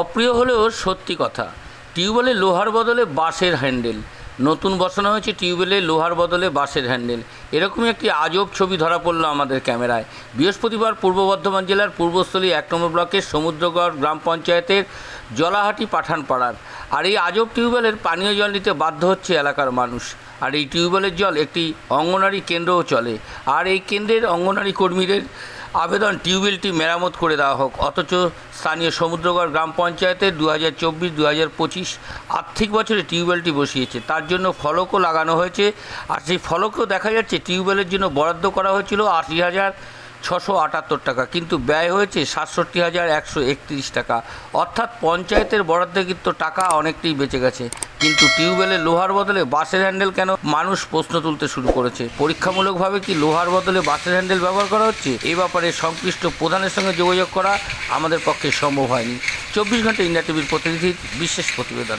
অপ্রিয় হলেও সত্যি কথা। টিউবওয়েলে লোহার বদলে বাঁশের হ্যান্ডেল। নতুন বসানো হয়েছে টিউবওয়েলে লোহার বদলে বাঁশের হ্যান্ডেল। এরকমই একটি আজব ছবি ধরা পড়ল আমাদের ক্যামেরায়। বৃহস্পতিবার পূর্ব বর্ধমান জেলার পূর্বস্থলী এক নম্বর ব্লকের সমুদ্রগড় গ্রাম পঞ্চায়েতের জলাহাটি পাঠানপাড়ার। আর এই আজব টিউবওয়েলের পানীয় জল নিতে বাধ্য হচ্ছে এলাকার মানুষ। আর এই টিউবওয়েলের জল একটি অঙ্গনারী কেন্দ্রও চলে। আর এই কেন্দ্রের অঙ্গনারী কর্মীদের আবেদন টিউবওয়েলটি মেরামত করে দেওয়া হোক। অথচ স্থানীয় সমুদ্রগড় গ্রাম পঞ্চায়েতের দু হাজার চব্বিশ দু হাজার পঁচিশ আর্থিক বছরে টিউবওয়েলটি বসিয়েছে। তার জন্য ফলকও লাগানো হয়েছে। আর সেই ফলকেও দেখা যাচ্ছে টিউবওয়েলের জন্য বরাদ্দ করা হয়েছিল আশি হাজার ছশো আটাত্তর টাকা। কিন্তু ব্যয় হয়েছে সাতষট্টি হাজার একশো একত্রিশ টাকা। অর্থাৎ পঞ্চায়েতের বরাদ্দকৃত টাকা অনেকটাই বেঁচে গেছে। কিন্তু টিউবওয়েলে লোহার বদলে বাসের হ্যান্ডেল কেন মানুষ প্রশ্ন তুলতে শুরু করেছে? পরীক্ষামূলকভাবে কি লোহার বদলে বাসের হ্যান্ডেল ব্যবহার করা হচ্ছে? এ ব্যাপারে সংশ্লিষ্ট প্রধানের সঙ্গে যোগাযোগ করা আমাদের পক্ষে সম্ভব হয়নি। চব্বিশ ঘণ্টা ইন্ডিয়া টিভির প্রতিনিধির বিশেষ প্রতিবেদন।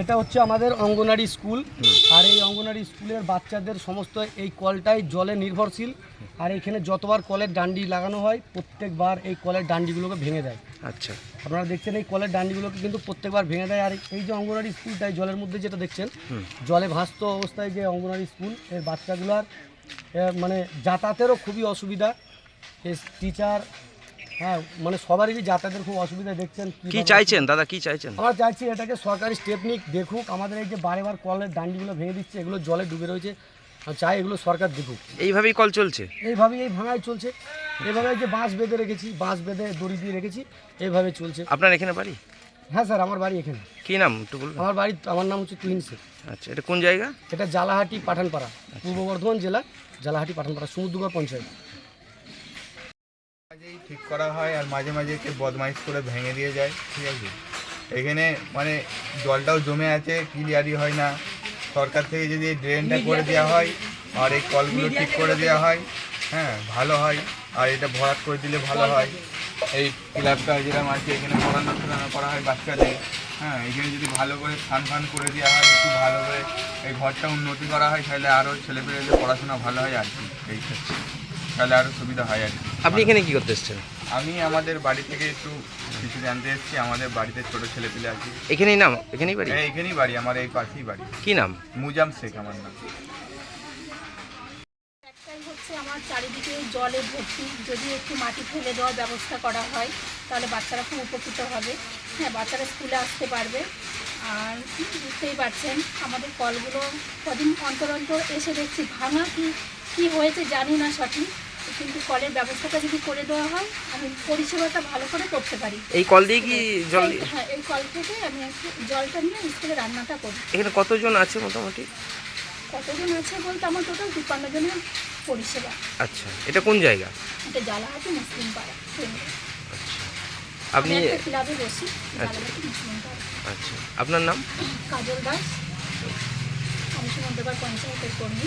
এটা হচ্ছে আমাদের অঙ্গনারী স্কুল। আর এই অঙ্গনারী স্কুলের বাচ্চাদের সমস্ত এই কলটাই জলে নির্ভরশীল। আর এখানে যতবার কলের ডান্ডি লাগানো হয় প্রত্যেকবার এই কলের ডান্ডিগুলোকে ভেঙে দেয়। আচ্ছা। আপনারা দেখছেন এই কলের ডান্ডিগুলোকে কিন্তু প্রত্যেকবার ভেঙে দেয়। আর এই যে অঙ্গনারী স্কুলটাই জলের মধ্যে যেটা দেখছেন জলে ভাসত অবস্থায় যে অঙ্গনারী স্কুলের বাচ্চাগুলার মানে যাতায়াতেরও খুবই অসুবিধা। টিচার হ্যাঁ মানে সবারই যাতায়াতের খুব অসুবিধা দেখছেন কি চাইছেন দাদা কি চাইছেন? আমরা চাইছি এটাকে সরকারি স্টেপ নিক দেখুক আমাদের এই যে বারে বার কলের ডান্ডিগুলো ভেঙে দিচ্ছে এগুলো জলে ডুবে রয়েছে আর চাই এগুলো সরকার দেখুক। এইভাবেই কল চলছে? এইভাবেই এই ভাঙাই চলছে। এভাবে এই যে বাঁশ বেঁধে রেখেছি বাঁশ বেঁধে দড়ি দিয়ে রেখেছি এইভাবে চলছে। আপনার এখানে বাড়ি? হ্যাঁ স্যার আমার বাড়ি এখানে। কি নাম একটু আমার বাড়ি আমার নাম হচ্ছে তুহিন শেখ আচ্ছা এটা কোন জায়গা? এটা জালাহাটি পাঠানপাড়া পূর্ব বর্ধমান জেলা জালাহাটি পাঠানপাড়া সমুদ্রগড় পঞ্চায়েত। মাঝেই ঠিক করা হয় আর মাঝে মাঝে একটু বদমাইশ করে ভেঙে দিয়ে যায় ঠিক আছে? এখানে মানে জলটাও জমে আছে ক্লিয়ারই হয় না। সরকার থেকে যদি এই ড্রেনটা করে দেওয়া হয় আর এই কলগুলো ঠিক করে দেওয়া হয় হ্যাঁ ভালো হয়। আর এটা ভরাট করে দিলে ভালো হয়। এই ক্লাবটা যেরকম আছে এখানে পড়ানো শোনানো করা হয় বাচ্চাদের। হ্যাঁ এখানে যদি ভালো করে ফান ফান করে দেওয়া হয় একটু ভালো করে এই ঘরটা উন্নতি করা হয় তাহলে আরও ছেলেপেলেদের পড়াশোনা ভালো হয় আর কি এই ক্ষেত্রে। তাহলে আরও সুবিধা হয় আর কি। আপনি এখানে কি করতে এসেছেন? আমি আমাদের বাড়ি থেকে একটু কিছু জানতে এসেছি আমাদের বাড়িতে ছোট ছেলে পেলে আছে। এখানেই নাম? এখানেই বাড়ি? হ্যাঁ, এখানেই বাড়ি আমার এই পাশেই বাড়ি। কি নাম? মুজাম শেখ আমার নাম। একটাই হচ্ছে আমার চারিদিকে জলে ভর্তি যদি একটু মাটি ফেলে দেওয়ার ব্যবস্থা করা হয় তাহলে বাচ্চারা খুব উপকৃত হবে। হ্যাঁ বাচ্চারা স্কুলে আসতে পারবে। আর বুঝতেই পারছেন আমাদের কলগুলো কদিন অন্তর অন্তর এসে দেখছি ভাঙা কি কি হয়েছে জানি না সঠিক কিন্তু কলের ব্যবস্থাটা যদি করে দেওয়া হয় আমি পরিষেবাটা ভালো করে করতে পারি। এই কল দিয়ে কি জল হ্যাঁ এই কল থেকে আমি জলটা নিয়ে স্কুলে রান্নাটা করি। এখানে কতজন আছে মোটামুটি? কতজন আছে বলতে আমার টোটাল তিপ্পান্ন জনের পরিষেবা। আচ্ছা এটা কোন জায়গা? এটা জালাহাটি মুসলিম পাড়া। আপনি ক্লাবে বসি জালাহাটি মুসলিম পাড়া। আচ্ছা আপনার নাম? কাজল দাস। আমি সুমন্তবার পঞ্চায়েতের কর্মী।